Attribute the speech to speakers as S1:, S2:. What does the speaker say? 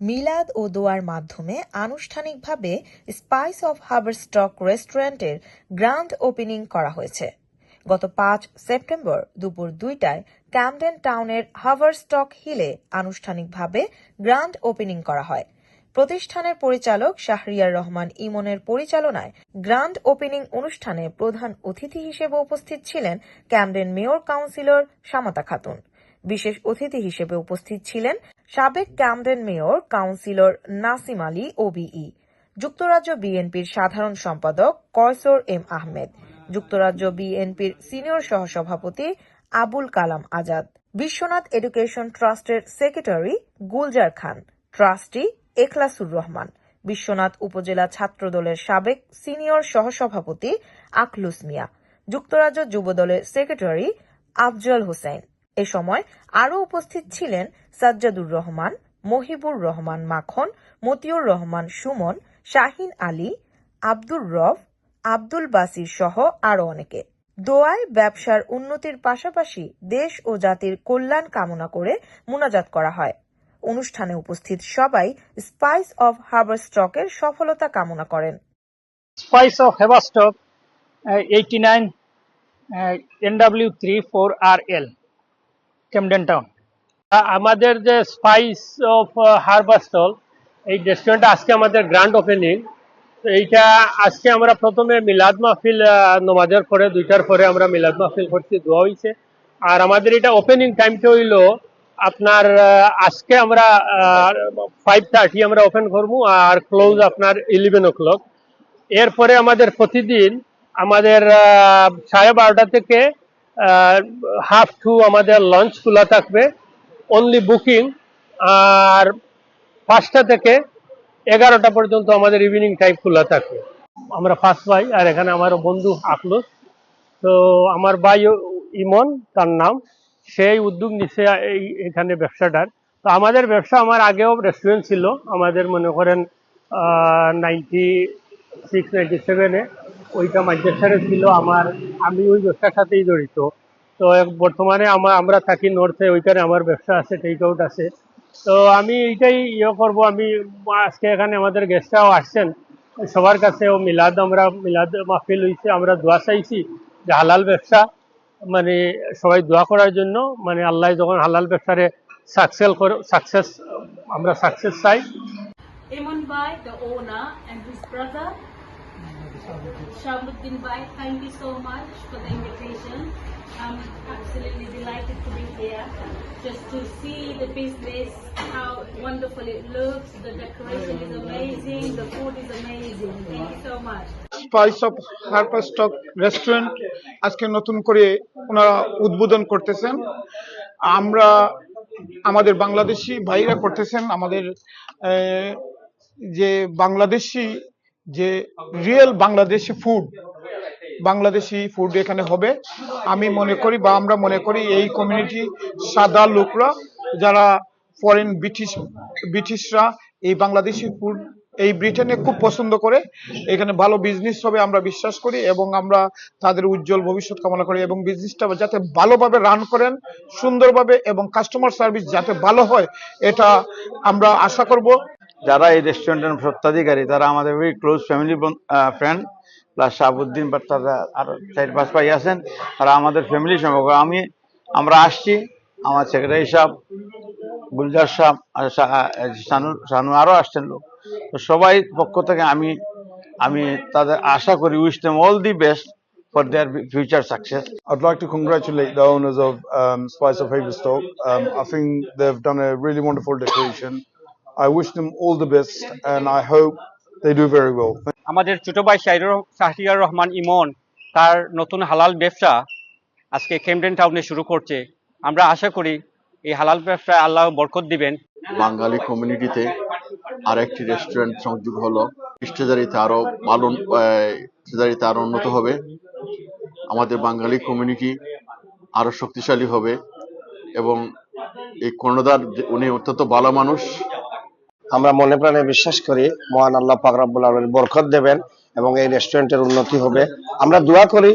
S1: মিলাদ ও দোয়ার মাধ্যমে আনুষ্ঠানিকভাবে স্পাইস অফ হাবারস্টক রেস্টুরেন্টের গ্র্যান্ড ওপেনিং করা হয়েছে। গত পাঁচ সেপ্টেম্বর দুপুর দুইটায় ক্যামডেন টাউনের হাভারস্টক হিলে আনুষ্ঠানিকভাবে গ্র্যান্ড ওপেনিং করা হয়। প্রতিষ্ঠানের পরিচালক শাহরিয়ার রহমান ইমনের পরিচালনায় গ্র্যান্ড ওপেনিং অনুষ্ঠানে প্রধান অতিথি হিসেবে উপস্থিত ছিলেন Camden mayor councillor Samata Khatun. বিশেষ অতিথি হিসেবে উপস্থিত ছিলেন সাবেক Camden mayor councillor Nasim Ali OBE যুক্তরাজ্য বিএনপির সাধারণ সম্পাদক কয়সর এম আহমেদ। যুক্তরাজ্য বিএনপির সিনিয়র সহসভাপতি আবুল কালাম আজাদ। বিশ্বনাথ এডুকেশন ট্রাস্টের সেক্রেটারি গুলজার খান। ট্রাস্টি এখলাসুর রহমান। বিশ্বনাথ উপজেলা ছাত্রদলের সাবেক সিনিয়র সহসভাপতি আখলুস মিয়া। যুক্তরাজ্য যুবদলের সেক্রেটারি আফজল হোসেন। এ সময় আরও উপস্থিত ছিলেন সাজ্জাদুর রহমান মহিবুর রহমান মাখন মতিউর রহমান সুমন শাহিন আলী আব্দুর রফ আব্দুল বাসির সহ আরও অনেকে। দোয়ায় ব্যবসার উন্নতির পাশাপাশি দেশ ও জাতির কল্যাণ কামনা করে মোনাজাত করা হয়। অনুষ্ঠানে উপস্থিত সবাই স্পাইস অফ হার্বার স্টকের সফলতা কামনা করেন।
S2: Spice of Haverstock uh, 89 uh, NW34RL Camden Town. আ- আমাদের যে স্পাইস অফ হারবার স্টল এই রেস্টুরেন্টটা আজকে আমাদের গ্র্যান্ড ওপেনিং এইটা আজকে আমরা প্রথমে মিলাদ মাহফিল নমাজের পরে, দুইটার পরে আমরা মিলাদ মাহফিল করছি, দোয়া হয়েছে আর আমাদের এটা ওপেনিং টাইমটা হইল আপনার আজকে আমরা ফাইভ থার্টি আমরা ওপেন করব আর ক্লোজ আপনার ইলেভেন ও ক্লক এরপরে আমাদের প্রতিদিন আমাদের সাড়ে বারোটা থেকে হাফ টু আমাদের লঞ্চ খোলা থাকবে অনলি বুকিং আর পাঁচটা থেকে এগারোটা পর্যন্ত আমাদের ইভিনিং টাইম খোলা থাকবে। আমরা ফার্স্ট ভাই, আর এখানে আমার বন্ধু আখলুস তো আমার ভাই ইমন, তার নাম, সেই উদ্যোগ নিচ্ছে এই এখানে ব্যবসাটার। তো আমাদের ব্যবসা আমার আগেও রেস্টুরেন্ট ছিল, আমাদের মনে করেন নাইনটি সিক্স নাইনটি সেভেনে ওইটা ম্যানচেস্টারে ছিল আমার আমি ওই ব্যবসার সাথেই জড়িত। তো বর্তমানে আমার আমরা থাকি নর্থে ওইখানে আমার ব্যবসা আছে টেক আউট আছে। তো আমি এইটাই ইয়ে করব আমি আজকে এখানে আমাদের গেস্টরাও আসছেন। সবার কাছেও মিলাদ আমরা মিলাদ মাহফিল হয়েছে আমরা দোয়া চাইছি যে হালাল ব্যবসা মানে সবাই দোয়া করার জন্য মানে আল্লাহ যখন হালাল ব্যবসারে সাকসেস সাকসেস আমরা সাকসেস চাই।
S3: Iman Bai, the owner, and his brother, Shabuddin Bai, thank you so much for the invitation. I'm absolutely delighted to be here just to see the business, how wonderful it looks. The decoration is amazing, the food is amazing. Thank you so much.
S4: Spice of Harper stock restaurant আজকে নতুন করে ওনারা উদ্বোধন করতেছেন আমরা আমাদের বাংলাদেশি ভাইরা করতেছেন আমাদের যে বাংলাদেশি যে real Bangladeshi food Bangladeshi food এখানে হবে। আমি মনে করি বা আমরা মনে করি এই কমিউনিটি সাদা লোকরা, যারা ফরেন ব্রিটিশ ব্রিটিশরা এই বাংলাদেশি ফুড এই ব্রিটেনে খুব পছন্দ করে। এখানে ভালো বিজনেস হবে আমরা বিশ্বাস করি এবং আমরা তাদের উজ্জ্বল ভবিষ্যৎ কামনা করি এবং বিজনেসটা যাতে ভালোভাবে রান করেন, সুন্দরভাবে এবং কাস্টমার সার্ভিস যাতে ভালো হয়, এটা আমরা আশা করব।
S5: যারা এই রেস্টুরেন্টের সত্ত্বাধিকারী তারা আমাদের very close family friend plus Shahabuddin বা তারা আরও চার পাঁচ ভাই আছেন তারা আমাদের ফ্যামিলি সঙ্গে আমি আমরা আসছি আমার সেক্রেটারি সাহেব গুলজার সাহেব শানু শানু আরও আসছেন লোক তো সবাই পক্ষ থেকে আমি আমি তাদের আশা করি wish them all the best for their future success
S6: I'd like to congratulate the owners of um, Spice of Haverstock. Um, I think they've done a really wonderful decoration. I wish them all the best and I hope they do very well.
S7: আমাদের ছোট ভাই শাহিরুর- শাহরিয়ার রহমান ইমন তার নতুন হালাল ব্যবসা আজকে Camden টাউনে শুরু করছে। আমরা আশা করি এই হালাল ব্যবসায় আল্লাহ বরকত দিবেন।
S8: বাঙালি কমিউনিটিতে আরেকটি রেস্টুরেন্ট সংযোগ হলো। স্টেজারিতে আরও ভালো স্টেজারিতে আরও উন্নত হবে। আমাদের বাঙালি কমিউনিটি আরও শক্তিশালী হবে। এবং এই কর্ণধার উনি অত্যন্ত ভালো মানুষ।
S9: আমরা মনে প্রাণে বিশ্বাস করি, মহান আল্লাহ পাক রাব্বুল আলামিন বরকত দেবেন এবং এই রেস্টুরেন্টের উন্নতি হবে। আমরা দোয়া করি